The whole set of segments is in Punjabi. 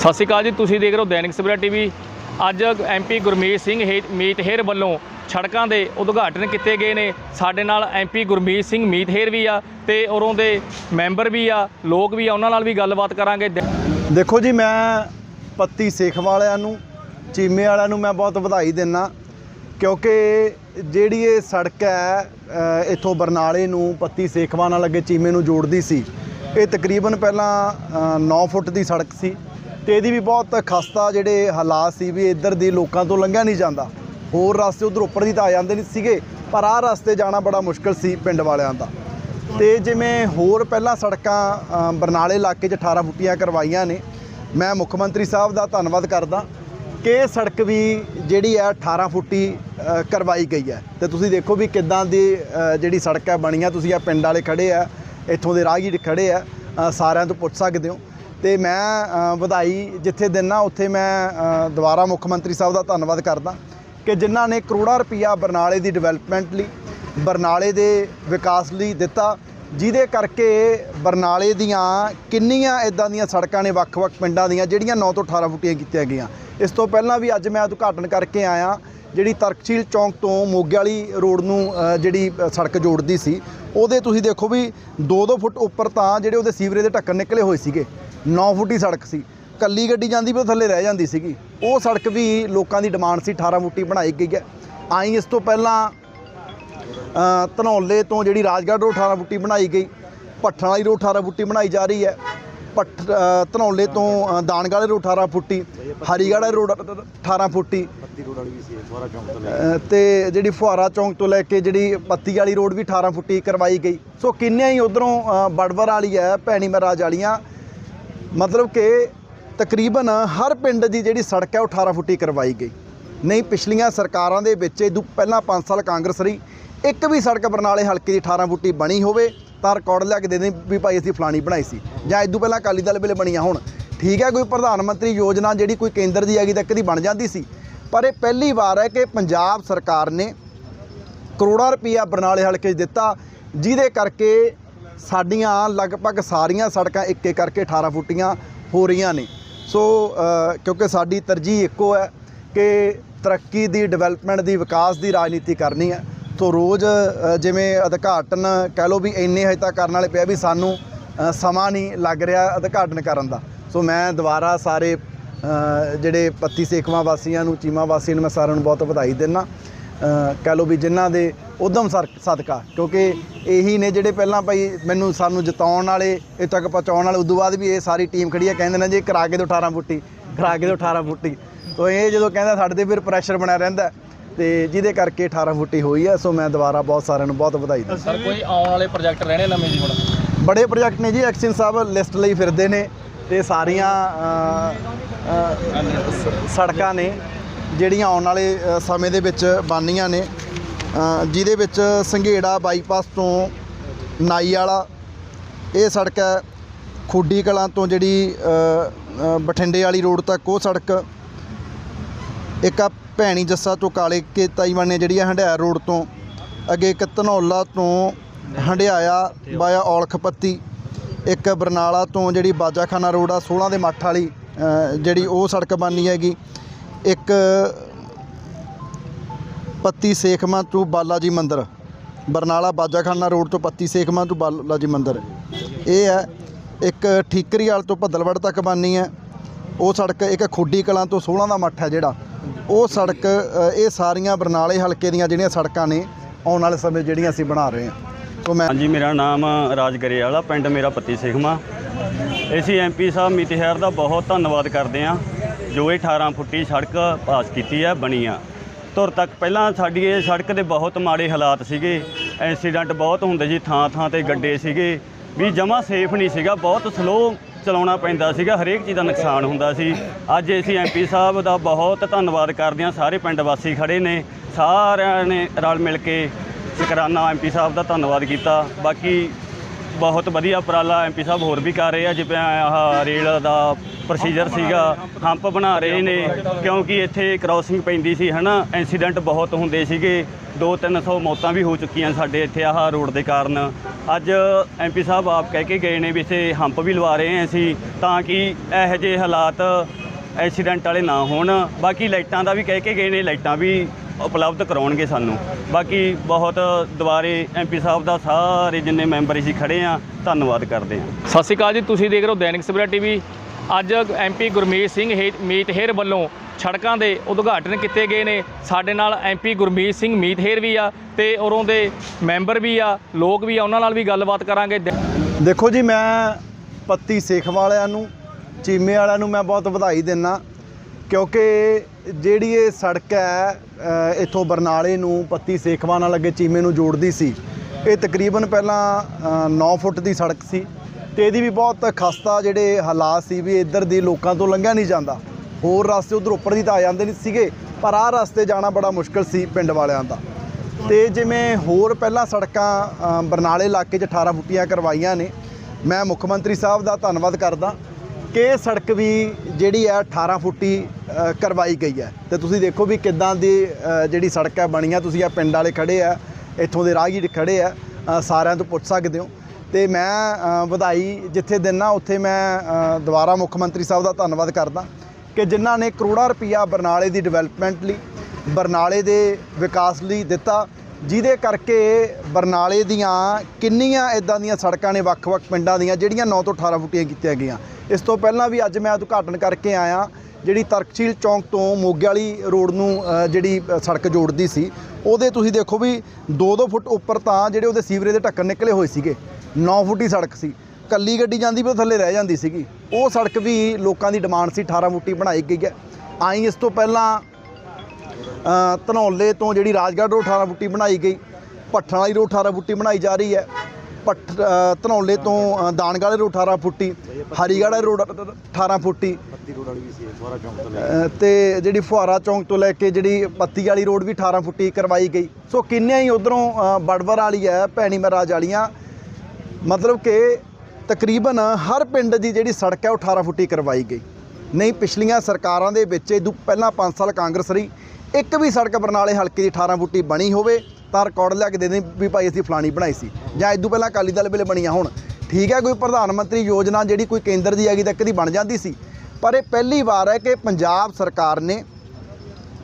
ਸਤਿ ਸ਼੍ਰੀ ਅਕਾਲ ਜੀ, ਤੁਸੀਂ ਦੇਖ ਰਹੇ ਹੋ ਦੈਨਿਕ ਸਵੇਰਾ ਟੀਵੀ। ਅੱਜ ਐਮਪੀ ਗੁਰਮੀਤ ਸਿੰਘ ਹੇ- ਮੀਤ ਵੱਲੋਂ ਸੜਕਾਂ ਦੇ ਉਦਘਾਟਨ ਕੀਤੇ ਗਏ ਨੇ। ਸਾਡੇ ਨਾਲ ਐਮਪੀ ਗੁਰਮੀਤ ਸਿੰਘ ਮੀਤਹੇਰ ਵੀ ਆ ਤੇ ਉਰੋਂ ਦੇ ਮੈਂਬਰ ਵੀ ਆ, ਲੋਕ ਵੀ ਆ, ਉਹਨਾਂ ਨਾਲ ਵੀ ਗੱਲਬਾਤ ਕਰਾਂਗੇ। ਦੇਖੋ ਜੀ, ਮੈਂ ਪੱਤੀ ਸੇਖ ਵਾਲਿਆਂ ਨੂੰ, ਚੀਮੇ ਵਾਲਿਆਂ ਨੂੰ ਮੈਂ ਬਹੁਤ ਵਧਾਈ ਦਿੰਨਾ, ਕਿਉਂਕਿ ਜਿਹੜੀ ਇਹ ਸੜਕ ਹੈ ਇੱਥੋਂ ਬਰਨਾਲੇ ਨੂੰ, ਪੱਤੀ ਸੇਖਵਾ ਨਾਲ ਅੱਗੇ ਚੀਮੇ ਨੂੰ ਜੋੜਦੀ ਸੀ। ਇਹ ਤਕਰੀਬਨ ਪਹਿਲਾਂ 9 ਫੁੱਟ ਦੀ ਸੜਕ ਸੀ। ਤੇ ਇਹਦੀ ਵੀ ਬਹੁਤ ਖਸਤਾ ਜਿਹੜੇ ਹਾਲਾਤ ਸੀ ਵੀ ਇੱਧਰ ਦੀ ਲੋਕਾਂ ਤੋਂ ਲੰਘਿਆ ਨਹੀਂ ਜਾਂਦਾ। ਹੋਰ ਰਸਤੇ ਉਧਰ ਉੱਪਰ ਦੀ ਤਾਂ ਆ ਜਾਂਦੇ ਨਹੀਂ ਸੀਗੇ, ਪਰ ਆਹ ਰਸਤੇ ਜਾਣਾ ਬੜਾ ਮੁਸ਼ਕਲ ਸੀ ਪਿੰਡ ਵਾਲਿਆਂ ਦਾ। ਤੇ ਜਿਵੇਂ ਹੋਰ ਪਹਿਲਾਂ ਸੜਕਾਂ ਬਰਨਾਲੇ ਇਲਾਕੇ 'ਚ 18 ਫੁੱਟੀਆਂ ਕਰਵਾਈਆਂ ਨੇ, ਮੈਂ ਮੁੱਖ ਮੰਤਰੀ ਸਾਹਿਬ ਦਾ ਧੰਨਵਾਦ ਕਰਦਾ ਕਿ ਸੜਕ ਵੀ ਜਿਹੜੀ ਹੈ 18 ਫੁੱਟੀ ਕਰਵਾਈ ਗਈ ਹੈ। ਤੇ ਤੁਸੀਂ ਦੇਖੋ ਵੀ ਕਿੱਦਾਂ ਦੀ ਜਿਹੜੀ ਸੜਕ ਹੈ ਬਣੀ ਬਣੀਆਂ, ਤੁਸੀਂ ਆ ਪਿੰਡ ਵਾਲੇ ਖੜੇ ਆ, ਇੱਥੋਂ ਦੇ ਰਾਹਗੀਰ ਖੜੇ ਆ ਸਾਰਿਆਂ ਤੋਂ ਪੁੱਛ ਸਕਦੇ ਹੋ। ਤੇ ਮੈਂ ਵਧਾਈ ਜਿੱਥੇ ਦਿੰਨਾ, ਉੱਥੇ ਮੈਂ ਦੁਬਾਰਾ ਮੁੱਖ ਮੰਤਰੀ ਸਾਹਿਬ ਦਾ ਧੰਨਵਾਦ ਕਰਦਾ ਕਿ ਜਿਨ੍ਹਾਂ ਨੇ ਕਰੋੜਾਂ ਰੁਪਈਆ ਬਰਨਾਲੇ ਦੀ ਡਿਵੈਲਪਮੈਂਟ ਲਈ, ਬਰਨਾਲੇ ਦੇ ਵਿਕਾਸ ਲਈ ਦਿੱਤਾ, ਜਿਹਦੇ ਕਰਕੇ ਬਰਨਾਲੇ ਦੀਆਂ ਕਿੰਨੀਆਂ ਇਦਾਂ ਦੀਆਂ ਸੜਕਾਂ ਨੇ, ਵੱਖ-ਵੱਖ ਪਿੰਡਾਂ ਦੀਆਂ, ਜਿਹੜੀਆਂ 9 ਤੋਂ 18 ਫੁੱਟੀਆਂ ਕੀਤੀਆਂ ਗਈਆਂ। ਇਸ ਤੋਂ ਪਹਿਲਾਂ ਵੀ ਅੱਜ ਮੈਂ ਉਦਘਾਟਨ ਕਰਕੇ ਆਇਆ, ਜਿਹੜੀ ਤਰਕਸ਼ੀਲ ਚੌਂਕ ਤੋਂ ਮੋਗੇ ਵਾਲੀ ਰੋਡ ਨੂੰ ਜਿਹੜੀ ਸੜਕ ਜੋੜਦੀ ਸੀ, ਉਹਦੇ ਤੁਸੀਂ ਦੇਖੋ ਵੀ 2-2 ਫੁੱਟ ਉੱਪਰ ਤਾਂ ਜਿਹੜੇ ਉਹਦੇ ਸੀਵਰੇਜ ਦੇ ਢੱਕਣ ਨਿਕਲੇ ਹੋਏ ਸੀਗੇ। 9 ਫੁੱਟੀ ਸੜਕ ਸੀ। ਕੱਲੀ ਗੱਡੀ ਜਾਂਦੀ ਵੀ ਉਹ ਥੱਲੇ ਰਹਿ ਜਾਂਦੀ ਸੀਗੀ। ਉਹ ਸੜਕ ਵੀ ਲੋਕਾਂ ਦੀ ਡਿਮਾਂਡ ਸੀ 18 ਫੁੱਟੀ ਬਣਾਈ ਗਈ ਹੈ। ਆਈ ਇਸ ਤੋਂ ਪਹਿਲਾਂ ਧਨੌਲੇ ਤੋਂ ਜਿਹੜੀ ਰਾਜਗੜ੍ਹ ਰੋਡ 18 ਫੁੱਟੀ ਬਣਾਈ ਗਈ ਭੱਠਣ ਵਾਲੀ ਰੋਡ 18 ਫੁੱਟੀ ਬਣਾਈ ਜਾ ਰਹੀ ਹੈ। ਭੱਠ ਧਨੌਲੇ ਤੋਂ ਦਾਨਗੜ੍ਹ ਰੋਡ 18 ਫੁੱਟੀ ਹਰੀਗੜ੍ਹ ਰੋਡ 18 ਫੁੱਟੀ ਤੇ ਜਿਹੜੀ ਫੁਹਾਰਾ ਚੌਂਕ ਤੋਂ ਲੈ ਕੇ ਜਿਹੜੀ ਪੱਤੀ ਵਾਲੀ ਰੋਡ ਵੀ 18 ਫੁੱਟੀ ਕਰਵਾਈ ਗਈ। ਸੋ ਕਿੰਨੀਆਂ ਹੀ ਉਧਰੋਂ ਬੜਵਰ ਵਾਲੀ ਹੈ ਭੈਣੀ ਮਹਾਰਾਜ ਵਾਲੀਆਂ। ਮਤਲਬ ਕਿ ਤਕਰੀਬਨ ਹਰ ਪਿੰਡ ਦੀ ਜਿਹੜੀ ਸੜਕ ਹੈ ਉਹ 18 ਫੁੱਟੀ ਕਰਵਾਈ ਗਈ। ਨਹੀਂ, ਪਿਛਲੀਆਂ ਸਰਕਾਰਾਂ ਦੇ ਵਿੱਚ ਇਹ ਪਹਿਲਾਂ 5 ਸਾਲ ਕਾਂਗਰਸ ਰਹੀ। ਇੱਕ ਵੀ ਸੜਕ ਬਰਨਾਲੇ ਹਲਕੇ ਦੀ 18 ਫੁੱਟੀ ਬਣੀ ਹੋਵੇ ਤਾਂ ਰਿਕਾਰਡ ਲਿਆ ਕੇ ਦੇ ਦੇ ਵੀ ਭਾਈ ਅਸੀਂ ਫਲਾਣੀ ਬਣਾਈ ਸੀ। ਜਾਂ ਇਦੋਂ ਪਹਿਲਾਂ ਅਕਾਲੀ ਦਲ ਵੇਲੇ ਬਣੀਆਂ ਹੁਣ। ਠੀਕ ਹੈ, ਕੋਈ ਪ੍ਰਧਾਨ ਮੰਤਰੀ ਯੋਜਨਾ ਜਿਹੜੀ ਕੋਈ ਕੇਂਦਰ ਦੀ ਹੈਗੀ ਤਾਂ ਕਦੀ ਬਣ ਜਾਂਦੀ ਸੀ। ਪਰ ਇਹ ਪਹਿਲੀ ਵਾਰ ਹੈ ਕਿ ਪੰਜਾਬ ਸਰਕਾਰ ਨੇ ਕਰੋੜਾਂ ਰੁਪਈਆ ਬਰਨਾਲੇ ਹਲਕੇ 'ਚ ਦਿੱਤਾ, ਜਿਹਦੇ ਕਰਕੇ ਸਾਡੀਆਂ ਲਗਭਗ ਸਾਰੀਆਂ ਸੜਕਾਂ ਇੱਕ ਇੱਕ ਕਰਕੇ 18 ਫੁੱਟੀਆਂ ਹੋ ਰਹੀਆਂ ਨੇ। ਸੋ ਕਿਉਂਕਿ ਸਾਡੀ ਤਰਜੀਹ ਇੱਕੋ ਹੈ ਕਿ ਤਰੱਕੀ ਦੀ, ਡਿਵੈਲਪਮੈਂਟ ਦੀ, ਵਿਕਾਸ ਦੀ ਰਾਜਨੀਤੀ ਕਰਨੀ ਹੈ। ਸੋ ਰੋਜ਼ ਜਿਵੇਂ ਉਦਘਾਟਨ ਕਹਿ ਲਓ ਵੀ ਇੰਨੇ ਹਜੇ ਤੱਕ ਕਰਨ ਵਾਲੇ ਪਿਆ ਵੀ ਸਾਨੂੰ ਸਮਾਂ ਨਹੀਂ ਲੱਗ ਰਿਹਾ ਉਦਘਾਟਨ ਕਰਨ ਦਾ। ਸੋ ਮੈਂ ਦੁਬਾਰਾ ਸਾਰੇ ਜਿਹੜੇ ਪੱਤੀ ਸੇਖਵਾਂ ਵਾਸੀਆਂ ਨੂੰ, ਚੀਮਾ ਵਾਸੀਆਂ ਨੂੰ ਮੈਂ ਸਾਰਿਆਂ ਨੂੰ ਬਹੁਤ ਵਧਾਈ ਦਿੰਦਾ। ਕਹਿ ਲਓ ਵੀ ਜਿਨ੍ਹਾਂ ਦੇ ਉਦਮ ਸਰ ਸਦਕਾ ਕਿਉਂਕਿ ਇਹੀ ਨੇ ਜਿਹੜੇ ਪਹਿਲਾਂ ਭਾਈ ਮੈਨੂੰ ਸਾਨੂੰ ਜਿਤਾਉਣ ਵਾਲੇ ਇਹ ਤੱਕ ਪਹੁੰਚਾਉਣ ਵਾਲੇ ਉਦੋਂ ਬਾਅਦ ਵੀ ਇਹ ਸਾਰੀ ਟੀਮ ਖੜੀ ਹੈ ਕਹਿੰਦੇ ਨੇ ਜੀ ਕਰਾ ਕੇ ਦਿਓ 18 ਫੁੱਟੀ ਕਰਾ ਕੇ ਦਿਓ 18 ਫੁੱਟੀ। ਤੋ ਇਹ ਜਦੋਂ ਕਹਿੰਦਾ ਸਾਡੇ ਤੇ ਫਿਰ ਪ੍ਰੈਸ਼ਰ ਬਣਿਆ ਰਹਿੰਦਾ ਤੇ ਜਿਹਦੇ ਕਰਕੇ 18 ਫੁੱਟੀ ਹੋਈ ਹੈ ਸੋ ਮੈਂ ਦੁਬਾਰਾ ਬਹੁਤ ਸਾਰਿਆਂ ਨੂੰ ਬਹੁਤ ਵਧਾਈ ਦਿੰਦਾ। ਸਰ ਕੋਈ ਆਉਣ ਵਾਲੇ ਪ੍ਰੋਜੈਕਟ ਰਹਿਣੇ ਨਵੇਂ ਜੀ ਹੁਣ? ਬੜੇ ਪ੍ਰੋਜੈਕਟ ਨੇ ਜੀ ਐਕਸ਼ਨ ਸਾਹਿਬ ਲਿਸਟ ਲਈ ਫਿਰਦੇ ਨੇ ਤੇ ਸਾਰੀਆਂ ਸੜਕਾਂ ਨੇ। ਜਿਹੜੀਆਂ ਆਉਣ ਵਾਲੇ ਸਮੇਂ ਦੇ ਵਿੱਚ ਬਣਨੀਆਂ ਨੇ। ਜਿਹਦੇ ਵਿੱਚ ਸੰਘੇੜਾ ਬਾਈਪਾਸ ਤੋਂ ਨਾਈ ਵਾਲਾ ਇਹ ਸੜਕ ਹੈ। ਖੁੱਡੀ ਕਲਾਂ ਤੋਂ ਜਿਹੜੀ ਬਠਿੰਡੇ ਵਾਲੀ ਰੋਡ ਤੱਕ ਉਹ ਸੜਕ। ਇੱਕ ਆ ਭੈਣੀ ਜੱਸਾ ਤੋਂ ਕਾਲੇ ਕੇ ਤਾਈਵਾਨ ਨੇ ਜਿਹੜੀ ਆ ਹੰਡਿਆਇਆ ਰੋਡ ਤੋਂ। ਅੱਗੇ ਇੱਕ ਧਨੌਲਾ ਤੋਂ ਹੰਡਿਆਇਆ ਬਾਇਆ ਔਲਖਪੱਤੀ। ਇੱਕ ਬਰਨਾਲਾ ਤੋਂ ਜਿਹੜੀ ਬਾਜਾਖਾਨਾ ਰੋਡ ਆ 16 ਦੇ ਮੱਠ ਵਾਲੀ ਜਿਹੜੀ ਉਹ ਸੜਕ ਬਣਨੀ ਹੈਗੀ। ਇੱਕ ਪੱਤੀ ਸੇਖਮਾ ਟੂ ਬਾਲਾ ਜੀ ਮੰਦਿਰ, ਬਰਨਾਲਾ ਬਾਜਾਖਾਨਾ ਰੋਡ ਤੋਂ ਪੱਤੀ ਸੇਖਮਾ ਟੂ ਬਾਲਾ ਜੀ ਮੰਦਿਰ। ਇਹ ਹੈ, ਇੱਕ ਠੀਕਰੀਵਾਲ ਤੋਂ ਭੱਦਲਵੜ ਤੱਕ ਬਾਨੀ ਹੈ। ਉਹ ਸੜਕ ਇੱਕ ਖੁੱਡੀ ਕਲਾਂ ਤੋਂ 16 ਦਾ ਮੱਠ ਹੈ ਜਿਹੜਾ। ਉਹ ਸੜਕ, ਇਹ ਸਾਰੀਆਂ ਬਰਨਾਲੇ ਹਲਕੇ ਦੀਆਂ ਜਿਹੜੀਆਂ ਸੜਕਾਂ ਨੇ, ਆਉਣ ਵਾਲੇ ਸਮੇਂ ਜਿਹੜੀਆਂ ਅਸੀਂ ਬਣਾ ਰਹੇ ਹਾਂ। ਸੋ ਮੈਂ ਹਾਂਜੀ, ਮੇਰਾ ਨਾਮ ਰਾਜ ਗਰੇਵਾਲਾ ਪਿੰਡ ਮੇਰਾ ਪੱਤੀ ਸਿਖਮਾ ਅਸੀਂ ਐਮਪੀ ਸਾਹਿਬ ਮਿਤਿਹਾਰ ਦਾ ਬਹੁਤ ਧੰਨਵਾਦ ਕਰਦੇ ਹਾਂ। ਜੋ ਇਹ 18 ਫੁੱਟੀ ਸੜਕ ਪਾਸ ਕੀਤੀ ਹੈ ਬਣੀ ਆ। ਧੁਰ ਤੱਕ ਪਹਿਲਾਂ ਸਾਡੀ ਇਹ ਸੜਕ ਦੇ ਬਹੁਤ ਮਾੜੇ ਹਾਲਾਤ ਸੀਗੇ। ਐਕਸੀਡੈਂਟ ਬਹੁਤ ਹੁੰਦੇ ਸੀ, ਥਾਂ ਥਾਂ ਤੇ ਗੱਡੇ ਸੀਗੇ। ਵੀ ਜਮਾ ਸੇਫ ਨਹੀਂ ਸੀਗਾ, ਬਹੁਤ ਸਲੋ ਚਲਾਉਣਾ ਪੈਂਦਾ ਸੀਗਾ, ਹਰੇਕ ਚੀਜ਼ ਦਾ ਨੁਕਸਾਨ ਹੁੰਦਾ ਸੀ। ਅੱਜ ਅਸੀਂ ਐਮਪੀ ਸਾਹਿਬ ਦਾ ਬਹੁਤ ਧੰਨਵਾਦ ਕਰਦੇ ਹਾਂ, ਸਾਰੇ ਪਿੰਡ ਵਾਸੀ ਖੜੇ ਨੇ, ਸਾਰਿਆਂ ਨੇ ਰਲ ਮਿਲ ਕੇ ਸ਼ੁਕਰਾਨਾ ਐਮਪੀ ਸਾਹਿਬ ਦਾ ਧੰਨਵਾਦ ਕੀਤਾ। ਬਾਕੀ ਬਹੁਤ ਵਧੀਆ ਉਪਰਾਲਾ ਐਮਪੀ ਸਾਹਿਬ ਹੋਰ ਵੀ ਕਰ ਰਹੇ ਆ, ਜਿਵੇਂ ਆਹ ਰੇਲ ਦਾ ਪ੍ਰੋਸੀਜਰ ਸੀਗਾ ਹੰਪ ਬਣਾ ਰਹੇ ਨੇ, ਕਿਉਂਕਿ ਇੱਥੇ ਕ੍ਰਾਸਿੰਗ ਪੈਂਦੀ ਸੀ, ਹਨਾ? ਐਕਸੀਡੈਂਟ ਬਹੁਤ ਹੁੰਦੇ ਸੀਗੇ। 2-300 ਮੌਤਾਂ ਵੀ ਹੋ ਚੁੱਕੀਆਂ ਸਾਡੇ ਇੱਥੇ ਆਹ ਰੋਡ ਦੇ ਕਾਰਨ। ਅੱਜ ਐਮਪੀ ਸਾਹਿਬ ਆਪ ਕਹਿ ਕੇ ਗਏ ਨੇ ਵੀ ਇੱਥੇ ਹੰਪ ਵੀ ਲਵਾ ਰਹੇ ਹਾਂ ਅਸੀਂ, ਤਾਂ ਕਿ ਇਹੋ ਜਿਹੇ ਹਾਲਾਤ ਐਕਸੀਡੈਂਟ ਵਾਲੇ ਨਾ ਹੋਣ। ਬਾਕੀ ਲਾਈਟਾਂ ਦਾ ਵੀ ਕਹਿ ਕੇ ਗਏ ਨੇ, ਲਾਈਟਾਂ ਵੀ ਉਪਲਬਧ ਕਰਾਉਣਗੇ ਸਾਨੂੰ। ਬਾਕੀ ਬਹੁਤ ਦੁਬਾਰੇ ਐਮਪੀ ਸਾਹਿਬ ਦਾ ਸਾਰੇ ਜਿੰਨੇ ਮੈਂਬਰ ਅਸੀਂ ਖੜੇ ਆ ਧੰਨਵਾਦ ਕਰਦੇ ਹਾਂ। ਸਤਿ ਸ਼੍ਰੀ ਅਕਾਲ ਜੀ, ਤੁਸੀਂ ਦੇਖ ਰਹੇ ਹੋ ਦੈਨਿਕ ਸਵੇਰਾ ਟੀਵੀ। ਅੱਜ ਐਮਪੀ ਗੁਰਮੀਤ ਸਿੰਘ ਹੇ- ਮੀਤਹੇਰ ਵੱਲੋਂ ਸੜਕਾਂ ਦੇ ਉਦਘਾਟਨ ਕੀਤੇ ਗਏ ਨੇ। ਸਾਡੇ ਨਾਲ ਐਮਪੀ ਗੁਰਮੀਤ ਸਿੰਘ ਮੀਤਹੇਰ ਵੀ ਆ ਤੇ ਉਰੋਂ ਦੇ ਮੈਂਬਰ ਵੀ ਆ, ਲੋਕ ਵੀ ਆ, ਉਹਨਾਂ ਨਾਲ ਵੀ ਗੱਲਬਾਤ ਕਰਾਂਗੇ। ਦੇਖੋ ਜੀ, ਮੈਂ ਪੱਤੀ ਸੇਖ ਵਾਲਿਆਂ ਨੂੰ, ਚੀਮੇ ਵਾਲਿਆਂ ਨੂੰ ਮੈਂ ਬਹੁਤ ਵਧਾਈ ਦਿੰਨਾ, ਕਿਉਂਕਿ ਜਿਹੜੀ ਇਹ ਸੜਕ ਹੈ ਇੱਥੋਂ ਬਰਨਾਲੇ ਨੂੰ, ਪੱਤੀ ਸੇਖਵਾ ਨਾਲ ਅੱਗੇ ਚੀਮੇ ਨੂੰ ਜੋੜਦੀ ਸੀ। ਇਹ ਤਕਰੀਬਨ ਪਹਿਲਾਂ 9 ਫੁੱਟ ਦੀ ਸੜਕ ਸੀ। ਤੇ ਇਹਦੀ ਵੀ ਬਹੁਤ ਖਸਤਾ ਜਿਹੜੇ ਹਾਲਾਤ ਸੀ ਵੀ ਇੱਧਰ ਦੀ ਲੋਕਾਂ ਤੋਂ ਲੰਘਿਆ ਨਹੀਂ ਜਾਂਦਾ। ਹੋਰ ਰਸਤੇ ਉਧਰ ਉੱਪਰ ਦੀ ਤਾਂ ਆ ਜਾਂਦੇ ਨਹੀਂ ਸੀਗੇ, ਪਰ ਆਹ ਰਸਤੇ ਜਾਣਾ ਬੜਾ ਮੁਸ਼ਕਲ ਸੀ ਪਿੰਡ ਵਾਲਿਆਂ ਦਾ। ਤੇ ਜਿਵੇਂ ਹੋਰ ਪਹਿਲਾਂ ਸੜਕਾਂ ਬਰਨਾਲੇ ਇਲਾਕੇ 'ਚ 18 ਫੁੱਟੀਆਂ ਕਰਵਾਈਆਂ ਨੇ, ਮੈਂ ਮੁੱਖ ਮੰਤਰੀ ਸਾਹਿਬ ਦਾ ਧੰਨਵਾਦ ਕਰਦਾ ਕਿ ਸੜਕ ਵੀ ਜਿਹੜੀ ਹੈ 18 ਫੁੱਟੀ ਕਰਵਾਈ ਗਈ ਹੈ। ਤੇ ਤੁਸੀਂ ਦੇਖੋ ਵੀ ਕਿੱਦਾਂ ਦੀ ਜਿਹੜੀ ਸੜਕ ਹੈ ਬਣੀ ਆ ਤੁਸੀਂ ਆ ਪਿੰਡ ਵਾਲੇ ਖੜੇ ਆ, ਇੱਥੋਂ ਦੇ ਰਾਹਗੀਰ ਖੜੇ ਆ ਸਾਰਿਆਂ ਤੋਂ ਪੁੱਛ ਸਕਦੇ ਹੋ। ਤੇ ਮੈਂ ਵਧਾਈ ਜਿੱਥੇ ਦਿੰਨਾ, ਉੱਥੇ ਮੈਂ ਦੁਬਾਰਾ ਮੁੱਖ ਮੰਤਰੀ ਸਾਹਿਬ ਦਾ ਧੰਨਵਾਦ ਕਰਦਾ ਕਿ ਜਿਨ੍ਹਾਂ ਨੇ ਕਰੋੜਾਂ ਰੁਪਈਆ ਬਰਨਾਲੇ ਦੀ ਡਿਵੈਲਪਮੈਂਟ ਲਈ, ਬਰਨਾਲੇ ਦੇ ਵਿਕਾਸ ਲਈ ਦਿੱਤਾ, ਜਿਹਦੇ ਕਰਕੇ ਬਰਨਾਲੇ ਦੀਆਂ ਕਿੰਨੀਆਂ ਇਦਾਂ ਦੀਆਂ ਸੜਕਾਂ ਨੇ, ਵੱਖ-ਵੱਖ ਪਿੰਡਾਂ ਦੀਆਂ, ਜਿਹੜੀਆਂ 9 ਤੋਂ 18 ਫੁੱਟੀਆਂ ਕੀਤੀਆਂ ਗਈਆਂ। ਇਸ ਤੋਂ ਪਹਿਲਾਂ ਵੀ ਅੱਜ ਮੈਂ ਉਦਘਾਟਨ ਕਰਕੇ ਆਇਆ, ਜਿਹੜੀ ਤਰਕਸ਼ੀਲ ਚੌਂਕ ਤੋਂ ਮੋਗੇ ਵਾਲੀ ਰੋਡ ਨੂੰ ਜਿਹੜੀ ਸੜਕ ਜੋੜਦੀ ਸੀ, ਉਹਦੇ ਤੁਸੀਂ ਦੇਖੋ ਵੀ 2-2 ਫੁੱਟ ਉੱਪਰ ਤਾਂ ਜਿਹੜੇ ਉਹਦੇ ਸੀਵਰੇਜ ਦੇ ਢੱਕਣ ਨਿਕਲੇ ਹੋਏ ਸੀਗੇ। 9 ਫੁੱਟੀ ਸੜਕ ਸੀ। ਕੱਲੀ ਗੱਡੀ ਜਾਂਦੀ ਵੀ ਉਹ ਥੱਲੇ ਰਹਿ ਜਾਂਦੀ ਸੀਗੀ। ਉਹ ਸੜਕ ਵੀ ਲੋਕਾਂ ਦੀ ਡਿਮਾਂਡ ਸੀ 18 ਫੁੱਟੀ ਬਣਾਈ ਗਈ ਹੈ। ਆਈ ਇਸ ਤੋਂ ਪਹਿਲਾਂ ਧਨੌਲੇ ਤੋਂ ਜਿਹੜੀ ਰਾਜਗੜ੍ਹ ਰੋਡ 18 ਫੁੱਟੀ ਬਣਾਈ ਗਈ ਭੱਠਣ ਵਾਲੀ ਰੋਡ 18 ਫੁੱਟੀ ਬਣਾਈ ਜਾ ਰਹੀ ਹੈ। ਭੱਠ ਧਨੌਲੇ ਤੋਂ ਦਾਨਗੜ੍ਹ ਰੋਡ 18 ਫੁੱਟੀ ਹਰੀਗੜ੍ਹ ਰੋਡ 18 ਫੁੱਟੀ ਤੇ ਜਿਹੜੀ ਫੁਹਾਰਾ ਚੌਂਕ ਤੋਂ ਲੈ ਕੇ ਜਿਹੜੀ ਪੱਤੀ ਵਾਲੀ ਰੋਡ ਵੀ 18 ਫੁੱਟੀ ਕਰਵਾਈ ਗਈ। ਸੋ ਕਿੰਨੇ ਹੀ ਉਧਰੋਂ ਬੜਵਰ ਵਾਲੀ ਹੈ ਭੈਣੀ ਮਹਾਰਾਜ ਵਾਲੀਆਂ। ਮਤਲਬ ਕਿ ਤਕਰੀਬਨ ਹਰ ਪਿੰਡ ਦੀ ਜਿਹੜੀ ਸੜਕ ਹੈ ਉਹ 18 ਫੁੱਟੀ ਕਰਵਾਈ ਗਈ। ਨਹੀਂ, ਪਿਛਲੀਆਂ ਸਰਕਾਰਾਂ ਦੇ ਵਿੱਚ ਇਹ ਪਹਿਲਾਂ 5 ਸਾਲ ਕਾਂਗਰਸ ਰਹੀ। ਇੱਕ ਵੀ ਸੜਕ ਬਰਨਾਲੇ ਹਲਕੇ ਦੀ 18 ਫੁੱਟੀ ਬਣੀ ਹੋਵੇ ਤਾਂ ਰਿਕਾਰਡ ਲਿਆ ਕੇ ਦੇ ਦੇ ਵੀ ਭਾਈ ਅਸੀਂ ਫਲਾਣੀ ਬਣਾਈ ਸੀ। ਜਾਂ ਇਦੋਂ ਪਹਿਲਾਂ ਅਕਾਲੀ ਦਲ ਵੇਲੇ ਬਣੀਆਂ ਹੁਣ। ਠੀਕ ਹੈ, ਕੋਈ ਪ੍ਰਧਾਨ ਮੰਤਰੀ ਯੋਜਨਾ ਜਿਹੜੀ ਕੋਈ ਕੇਂਦਰ ਦੀ ਹੈਗੀ ਤਾਂ ਕਦੀ ਬਣ ਜਾਂਦੀ ਸੀ। ਪਰ ਇਹ ਪਹਿਲੀ ਵਾਰ ਹੈ ਕਿ ਪੰਜਾਬ ਸਰਕਾਰ ਨੇ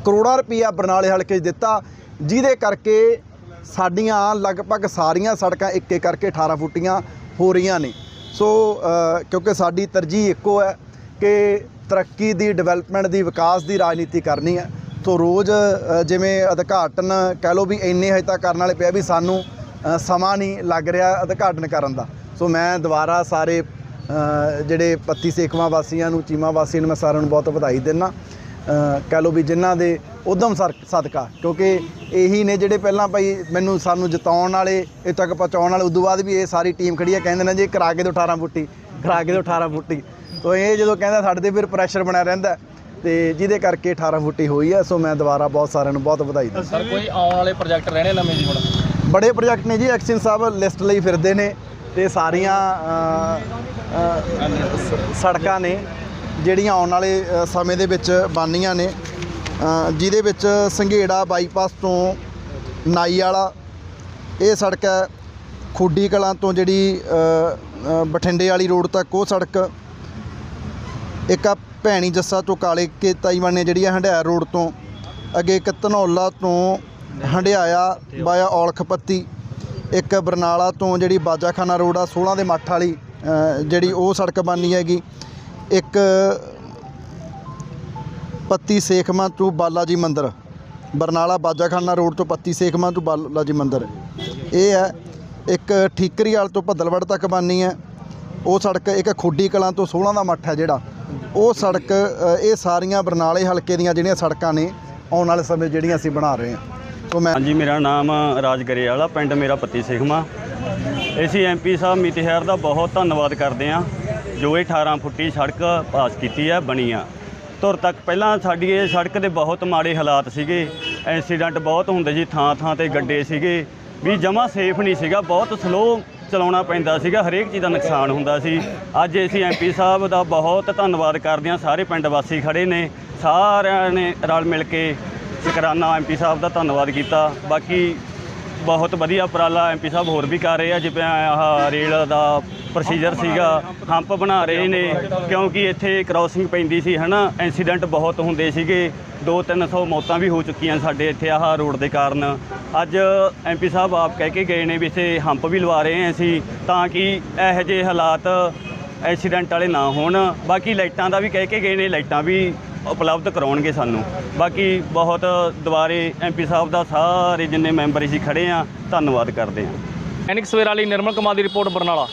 ਕਰੋੜਾਂ ਰੁਪਈਆ ਬਰਨਾਲੇ ਹਲਕੇ 'ਚ ਦਿੱਤਾ, ਜਿਹਦੇ ਕਰਕੇ ਸਾਡੀਆਂ ਲਗਭਗ ਸਾਰੀਆਂ ਸੜਕਾਂ ਇੱਕ ਇੱਕ ਕਰਕੇ 18 ਫੁੱਟੀਆਂ ਹੋ ਰਹੀਆਂ ਨੇ। ਸੋ ਕਿਉਂਕਿ ਸਾਡੀ ਤਰਜੀਹ ਇੱਕੋ ਹੈ ਕਿ ਤਰੱਕੀ ਦੀ, ਡਿਵੈਲਪਮੈਂਟ ਦੀ, ਵਿਕਾਸ ਦੀ ਰਾਜਨੀਤੀ ਕਰਨੀ ਹੈ। ਸੋ ਰੋਜ਼ ਜਿਵੇਂ ਉਦਘਾਟਨ ਕਹਿ ਲਓ ਵੀ ਇੰਨੇ ਹਜੇ ਤੱਕ ਕਰਨ ਵਾਲੇ ਪਿਆ ਵੀ ਸਾਨੂੰ ਸਮਾਂ ਨਹੀਂ ਲੱਗ ਰਿਹਾ ਉਦਘਾਟਨ ਕਰਨ ਦਾ। ਸੋ ਮੈਂ ਦੁਬਾਰਾ ਸਾਰੇ ਜਿਹੜੇ ਪੱਤੀ ਸੇਖਵਾਂ ਵਾਸੀਆਂ ਨੂੰ, ਚੀਮਾ ਵਾਸੀਆਂ ਨੂੰ ਮੈਂ ਸਾਰਿਆਂ ਨੂੰ ਬਹੁਤ ਵਧਾਈ ਦਿੰਦਾ। ਕਹਿ ਲਓ ਵੀ ਜਿਨ੍ਹਾਂ ਦੇ ਉਦਮ ਸਰ ਸਦਕਾ ਕਿਉਂਕਿ ਇਹੀ ਨੇ ਜਿਹੜੇ ਪਹਿਲਾਂ ਭਾਈ ਮੈਨੂੰ ਸਾਨੂੰ ਜਿਤਾਉਣ ਵਾਲੇ ਇਹ ਤੱਕ ਪਹੁੰਚਾਉਣ ਵਾਲੇ ਉਦੋਂ ਬਾਅਦ ਵੀ ਇਹ ਸਾਰੀ ਟੀਮ ਖੜੀ ਹੈ ਕਹਿੰਦੇ ਨੇ ਜੀ ਕਰਾ ਕੇ ਦਿਓ 18 ਫੁੱਟੀ ਕਰਾ ਕੇ ਦਿਓ 18 ਫੁੱਟੀ। ਤੋ ਇਹ ਜਦੋਂ ਕਹਿੰਦਾ ਸਾਡੇ ਤੇ ਫਿਰ ਪ੍ਰੈਸ਼ਰ ਬਣਿਆ ਰਹਿੰਦਾ ਤੇ ਜਿਹਦੇ ਕਰਕੇ 18 ਫੁੱਟੀ ਹੋਈ ਹੈ ਸੋ ਮੈਂ ਦੁਬਾਰਾ ਬਹੁਤ ਸਾਰਿਆਂ ਨੂੰ ਬਹੁਤ ਵਧਾਈ ਦਿੰਦਾ। ਸਰ ਕੋਈ ਆਉਣ ਵਾਲੇ ਪ੍ਰੋਜੈਕਟ ਰਹਿਣੇ ਲੰਮੇ ਜੀ ਹੁਣ? ਬੜੇ ਪ੍ਰੋਜੈਕਟ ਨੇ ਜੀ ਐਕਸ਼ਨ ਸਾਹਿਬ ਲਿਸਟ ਲਈ ਫਿਰਦੇ ਨੇ ਤੇ ਸਾਰੀਆਂ ਸੜਕਾਂ ਨੇ। ਜਿਹੜੀਆਂ ਆਉਣ ਵਾਲੇ ਸਮੇਂ ਦੇ ਵਿੱਚ ਬਣਨੀਆਂ ਨੇ। ਜਿਹਦੇ ਵਿੱਚ ਸੰਘੇੜਾ ਬਾਈਪਾਸ ਤੋਂ ਨਾਈ ਵਾਲਾ ਇਹ ਸੜਕ ਹੈ। ਖੁੱਡੀ ਕਲਾਂ ਤੋਂ ਜਿਹੜੀ ਬਠਿੰਡੇ ਵਾਲੀ ਰੋਡ ਤੱਕ ਉਹ ਸੜਕ। ਇੱਕ ਆ ਭੈਣੀ ਜੱਸਾ ਤੋਂ ਕਾਲੇ ਕੇ ਤਾਈਵਾਨ ਨੇ ਜਿਹੜੀ ਆ ਹੰਡਿਆਇਆ ਰੋਡ ਤੋਂ। ਅੱਗੇ ਇੱਕ ਧਨੌਲਾ ਤੋਂ ਹੰਡਿਆਇਆ ਬਾਇਆ ਔਲਖਪੱਤੀ। ਇੱਕ ਬਰਨਾਲਾ ਤੋਂ ਜਿਹੜੀ ਬਾਜਾਖਾਨਾ ਰੋਡ ਆ 16 ਦੇ ਮੱਠ ਵਾਲੀ ਜਿਹੜੀ ਉਹ ਸੜਕ ਬਣਨੀ ਹੈਗੀ। ਇੱਕ ਪੱਤੀ ਸੇਖਮਾ ਟੂ ਬਾਲਾ ਜੀ ਮੰਦਿਰ, ਬਰਨਾਲਾ ਬਾਜਾਖਾਨਾ ਰੋਡ ਤੋਂ ਪੱਤੀ ਸੇਖਮਾ ਟੂ ਬਾਲਾ ਜੀ ਮੰਦਿਰ। ਇਹ ਹੈ, ਇੱਕ ਠੀਕਰੀਵਾਲ ਤੋਂ ਭੱਦਲਵੜ ਤੱਕ ਬਾਨੀ ਹੈ। ਉਹ ਸੜਕ ਇੱਕ ਖੁੱਡੀ ਕਲਾਂ ਤੋਂ 16 ਦਾ ਮੱਠ ਹੈ ਜਿਹੜਾ। ਉਹ ਸੜਕ, ਇਹ ਸਾਰੀਆਂ ਬਰਨਾਲੇ ਹਲਕੇ ਦੀਆਂ ਜਿਹੜੀਆਂ ਸੜਕਾਂ ਨੇ, ਆਉਣ ਵਾਲੇ ਸਮੇਂ ਜਿਹੜੀਆਂ ਅਸੀਂ ਬਣਾ ਰਹੇ ਹਾਂ। ਸੋ ਮੈਂ ਹਾਂਜੀ, ਮੇਰਾ ਨਾਮ ਰਾਜ ਗਰੇਵਾਲਾ ਪਿੰਡ ਮੇਰਾ ਪੱਤੀ ਸਿਖਮਾ ਅਸੀਂ ਐਮਪੀ ਸਾਹਿਬ ਮਿਤਿਹਾਰ ਦਾ ਬਹੁਤ ਧੰਨਵਾਦ ਕਰਦੇ ਹਾਂ। ਜੋ ਇਹ 18 ਫੁੱਟੀ ਸੜਕ ਪਾਸ ਕੀਤੀ ਹੈ ਬਣੀ ਆ। ਧੁਰ ਤੱਕ ਪਹਿਲਾਂ ਸਾਡੀ ਇਹ ਸੜਕ ਦੇ ਬਹੁਤ ਮਾੜੇ ਹਾਲਾਤ ਸੀਗੇ। ਐਕਸੀਡੈਂਟ ਬਹੁਤ ਹੁੰਦੇ ਸੀ, ਥਾਂ ਥਾਂ ਤੇ ਗੱਡੇ ਸੀਗੇ। ਵੀ ਜਮਾ ਸੇਫ ਨਹੀਂ ਸੀਗਾ, ਬਹੁਤ ਸਲੋ ਚਲਾਉਣਾ ਪੈਂਦਾ ਸੀਗਾ, ਹਰੇਕ ਚੀਜ਼ ਦਾ ਨੁਕਸਾਨ ਹੁੰਦਾ ਸੀ। ਅੱਜ ਅਸੀਂ ਐਮਪੀ ਸਾਹਿਬ ਦਾ ਬਹੁਤ ਧੰਨਵਾਦ ਕਰਦੇ ਹਾਂ, ਸਾਰੇ ਪਿੰਡ ਵਾਸੀ ਖੜੇ ਨੇ, ਸਾਰਿਆਂ ਨੇ ਰਲ ਮਿਲ ਕੇ ਸ਼ੁਕਰਾਨਾ ਐਮਪੀ ਸਾਹਿਬ ਦਾ ਧੰਨਵਾਦ ਕੀਤਾ। ਬਾਕੀ ਬਹੁਤ ਵਧੀਆ ਉਪਰਾਲਾ ਐਮਪੀ ਸਾਹਿਬ ਹੋਰ ਵੀ ਕਰ ਰਹੇ ਆ ਜਿਵੇਂ ਆਹ ਰੇਲ ਦਾ ਪ੍ਰੋਸੀਜਰ ਸੀਗਾ ਹੰਪ ਬਣਾ ਰਹੇ ਨੇ ਕਿਉਂਕਿ ਇੱਥੇ ਕ੍ਰਾਸਿੰਗ ਪੈਂਦੀ ਸੀ ਹਨਾ? ਐਕਸੀਡੈਂਟ ਬਹੁਤ ਹੁੰਦੇ ਸੀਗੇ 2-300 ਮੌਤਾਂ ਵੀ ਹੋ ਚੁੱਕੀਆਂ ਸਾਡੇ ਇੱਥੇ ਆਹ ਰੋਡ ਦੇ ਕਾਰਨ। ਅੱਜ ਐਮਪੀ ਸਾਹਿਬ ਆਪ ਕਹਿ ਕੇ ਗਏ ਨੇ ਵੀ ਇੱਥੇ ਹੰਪ ਵੀ ਲਵਾ ਰਹੇ ਹਾਂ ਅਸੀਂ ਤਾਂ ਕਿ ਇਹੋ ਜਿਹੇ ਹਾਲਾਤ ਐਕਸੀਡੈਂਟ ਵਾਲੇ ਨਾ ਹੋਣ। ਬਾਕੀ ਲਾਈਟਾਂ ਦਾ ਵੀ ਕਹਿ ਕੇ ਗਏ ਨੇ ਲਾਈਟਾਂ ਵੀ ਉਪਲਬਧ ਕਰਾਉਣਗੇ ਸਾਨੂੰ। ਬਾਕੀ ਬਹੁਤ ਦੁਬਾਰੇ ਐਮਪੀ ਸਾਹਿਬ ਦਾ ਸਾਰੇ ਜਿੰਨੇ ਮੈਂਬਰ ਅਸੀਂ ਖੜੇ ਆ, ਧੰਨਵਾਦ ਕਰਦੇ ਹਾਂ ਦੈਨਿਕ ਸਵੇਰਾ ਲਈ ਨਿਰਮਲ ਕੁਮਾਰ ਦੀ ਰਿਪੋਰਟ ਬਰਨਾਲਾ।